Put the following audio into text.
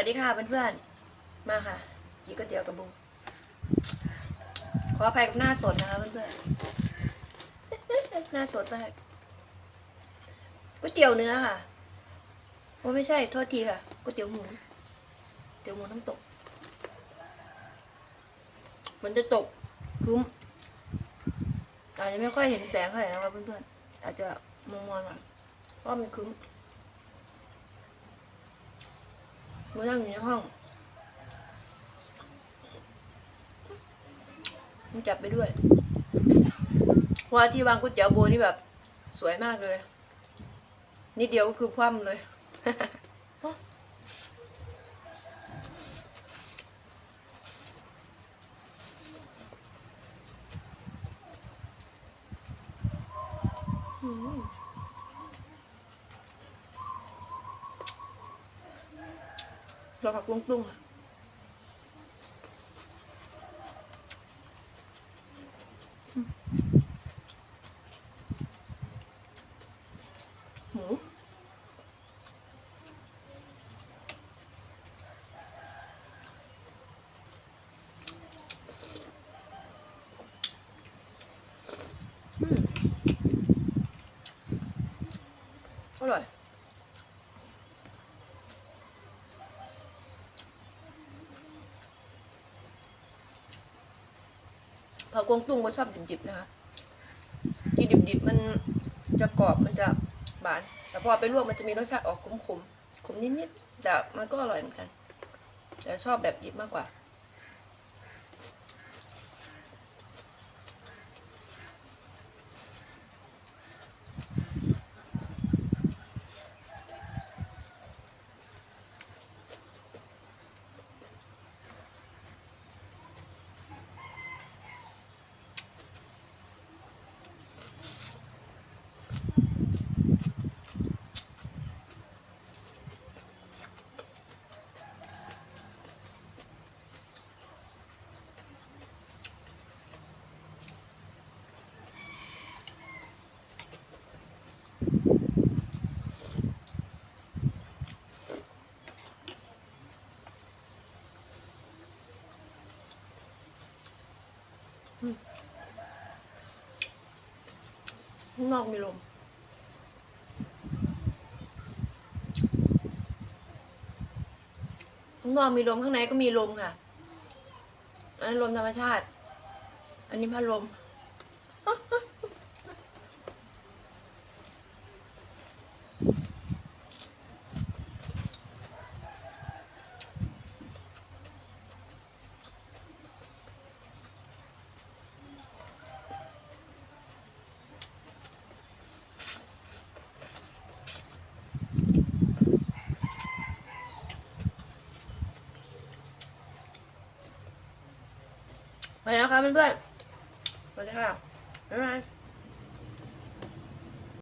วัสดีค่ะเพื่อนๆ มาค่ะ กินก๋วยเตี๋ยวกับบู ขออภัยกับหน้าสดนะคะเพื่อนๆ หน้าสดมาก ก๋วยเตี๋ยวเนื้อค่ะโอ้ไม่ใช่ โทษทีค่ะ ก๋วยเตี๋ยวหมู เตี๋ยวหมูน้ำตก มันจะตกคุ้ม อาจจะไม่ค่อยเห็นแสงเท่าไหร่นะคะเพื่อนๆ อาจจะมองๆหน่อยเพราะมันคุ้ม มานั่งอยู่ในห้องมันจับไปด้วยเพราะว่าที่วางก๋วยเตี๋ยวโบนี่แบบ สวยมากเลย นิดเดียวก็คือคว่ำเลย เราผักลุงๆอะอืมหมูอืมอร่อย ผักกวงตุ้งก็ชอบดิบๆนะคะกินดิบๆมันจะกรอบมันจะหวาน แต่พอไปลวกมันจะมีรสชาติออกขมๆขมนิดๆแต่มันก็อร่อยเหมือนกัน แต่ชอบแบบดิบมากกว่า นอกมีลมข้างนอกมีลมข้างในก็มีลมค่ะ อันนี้ลมธรรมชาติ อันนี้พัดลม ไปแล้วครับเพื่อนๆสวัสดีค่ะบ๊ายบาย